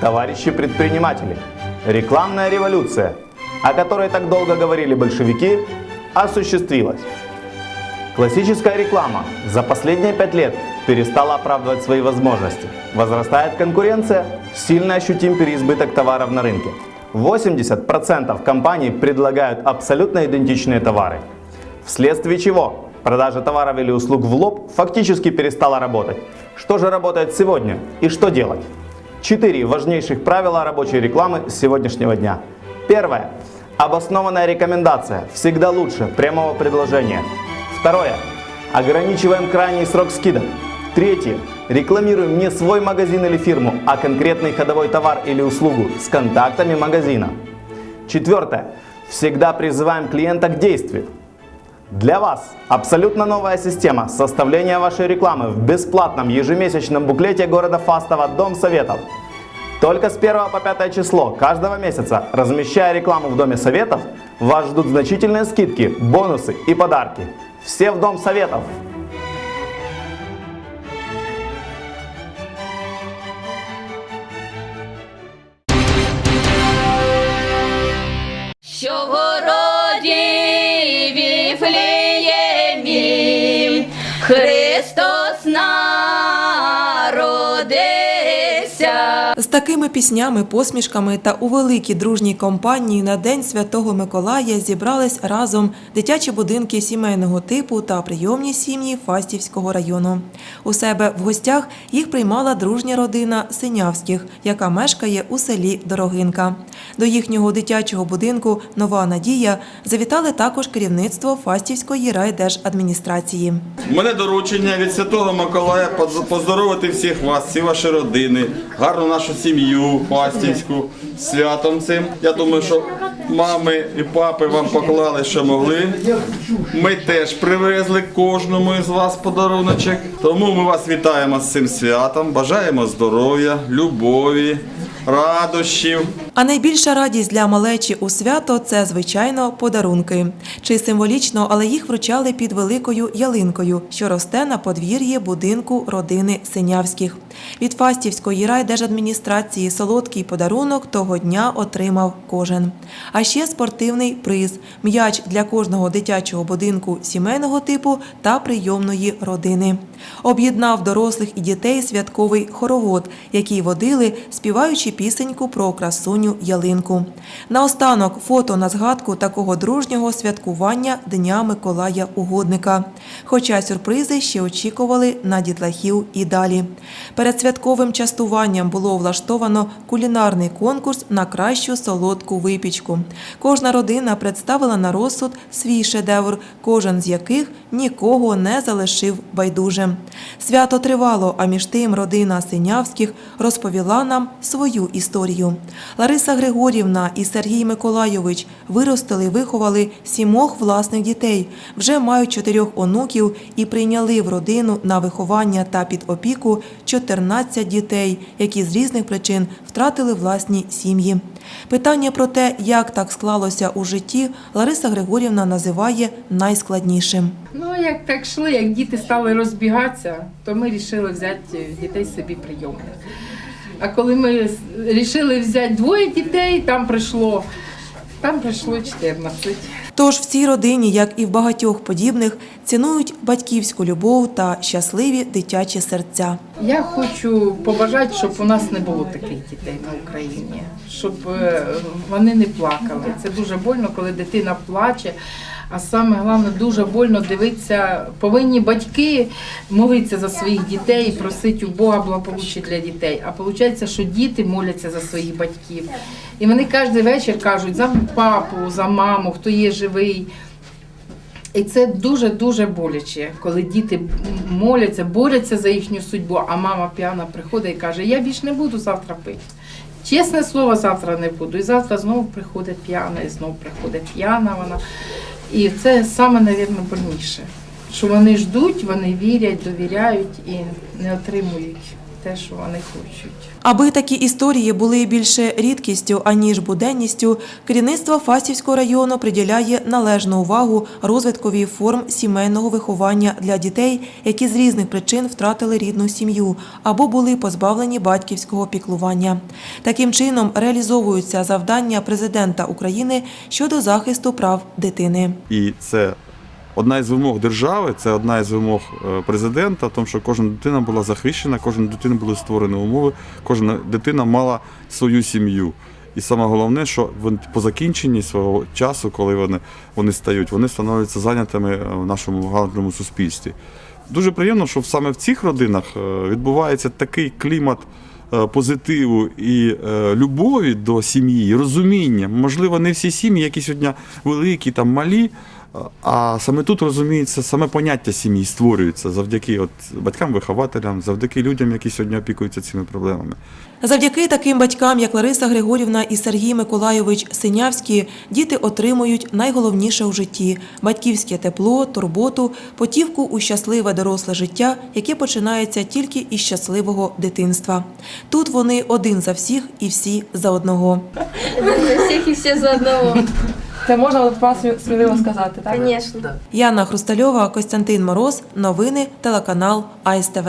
товарищи предприниматели, рекламная революция, о которой так долго говорили большевики, осуществилась. Классическая реклама за последние пять лет перестала оправдывать свои возможности. Возрастает конкуренция, сильно ощутим переизбыток товаров на рынке. 80% компаний предлагают абсолютно идентичные товары. Вследствие чего продажа товаров или услуг в лоб фактически перестала работать. Что же работает сегодня и что делать? Четыре важнейших правила рабочей рекламы с сегодняшнего дня. Первое. Обоснованная рекомендация всегда лучше прямого предложения. Второе. Ограничиваем крайний срок скидок. Третье. Рекламируем не свой магазин или фирму, а конкретный ходовой товар или услугу с контактами магазина. Четвертое. Всегда призываем клиента к действию. Для вас абсолютно новая система составления вашей рекламы в бесплатном ежемесячном буклете города Фастова «Дом Советов». Только с 1 по 5 число каждого месяца, размещая рекламу в Доме Советов, вас ждут значительные скидки, бонусы и подарки. Все в Дом Советов! Такими піснями, посмішками та у великій дружній компанії на День Святого Миколая зібрались разом дитячі будинки сімейного типу та прийомні сім'ї Фастівського району. У себе в гостях їх приймала дружня родина Синявських, яка мешкає у селі Дорогинка. До їхнього дитячого будинку Нова Надія завітали також керівництво Фастівської райдержадміністрації. У мене доручення від Святого Миколая поз- поздоровити всіх вас, всі ваші родини, гарну нашу сім'ю пастівську, святом цим. Я думаю, що мами і папи вам поклали, що могли. Ми теж привезли кожному із вас подаруночок. Тому ми вас вітаємо з цим святом, бажаємо здоров'я, любові, радощів. А найбільша радість для малечі у свято це, звичайно, подарунки. Чи символічно, але їх вручали під великою ялинкою, що росте на подвір'ї будинку родини Синявських. Від Фастівської райдержадміністрації солодкий подарунок того дня отримав кожен. А ще спортивний приз м'яч для кожного дитячого будинку сімейного типу та прийомної родини. Об'єднав дорослих і дітей святковий хоровод, який водили, співаючи пісеньку про красуню ялинку. Наостанок фото на згадку такого дружнього святкування Дня Миколая Угодника. Хоча сюрпризи ще очікували на дітлахів і далі. Перед святковим частуванням було влаштовано кулінарний конкурс на кращу солодку випічку. Кожна родина представила на розсуд свій шедевр, кожен з яких нікого не залишив байдужим. Свято тривало, а між тим родина Синявських розповіла нам свою історію. Лариса Григорівна і Сергій Миколайович виростили виховали сімох власних дітей, вже мають чотирьох онуків і прийняли в родину на виховання та під опіку 14 дітей, які з різних причин втратили власні сім'ї. Питання про те, як так склалося у житті, Лариса Григорівна називає найскладнішим. Ну, як так йшли, як діти стали розбігатися, то ми вирішили взяти дітей собі прийомних. А коли ми вирішили взяти двоє дітей, там прийшло, там прийшло 14. Тож в цій родині, як і в багатьох подібних, цінують батьківську любов та щасливі дитячі серця. Я хочу побажати, щоб у нас не було таких дітей на Україні, щоб е, вони не плакали. Це дуже больно, коли дитина плаче. А саме головне, дуже больно дивитися. Повинні батьки молитися за своїх дітей, просити у Бога благополуччя для дітей. А виходить, що діти моляться за своїх батьків. І вони кожен вечір кажуть за папу, за маму, хто є живий. І це дуже-дуже боляче, коли діти моляться, борються за їхню судьбу, а мама п'яна приходить і каже, я більше не буду завтра пити. Чесне слово, завтра не буду. І завтра знову приходить п'яна, і знову приходить п'яна вона. І це саме, мабуть, больніше. Що вони ждуть, вони вірять, довіряють і не отримують те, що вони хочуть. Аби такі історії були більше рідкістю, аніж буденністю, керівництво Фастівського району приділяє належну увагу розвиткові форм сімейного виховання для дітей, які з різних причин втратили рідну сім'ю або були позбавлені батьківського піклування. Таким чином реалізовуються завдання президента України щодо захисту прав дитини. І це одна із вимог держави, це одна із вимог е, президента, тому що кожна дитина була захищена, кожна дитина були створені умови, кожна дитина мала свою сім'ю. І саме головне, що вони по закінченні свого часу, коли вони, вони стають, вони становляться зайнятими е, в нашому гарному суспільстві. Дуже приємно, що саме в цих родинах е, відбувається такий клімат позитиву і любові до сім'ї, розуміння. Можливо, не всі сім'ї, які сьогодні великі, там малі. А саме тут розуміється, саме поняття сім'ї створюється завдяки от батькам-вихователям, завдяки людям, які сьогодні опікуються цими проблемами. Завдяки таким батькам, як Лариса Григорівна і Сергій Миколайович Синявські, діти отримують найголовніше у житті батьківське тепло, турботу, потівку у щасливе доросле життя, яке починається тільки із щасливого дитинства. Тут вони один за всіх і всі за одного. Всіх і всі за одного. Це можна от вас сміливо сказати, так? Звісно. Яна Хрустальова, Костянтин Мороз. Новини телеканал АСТВ.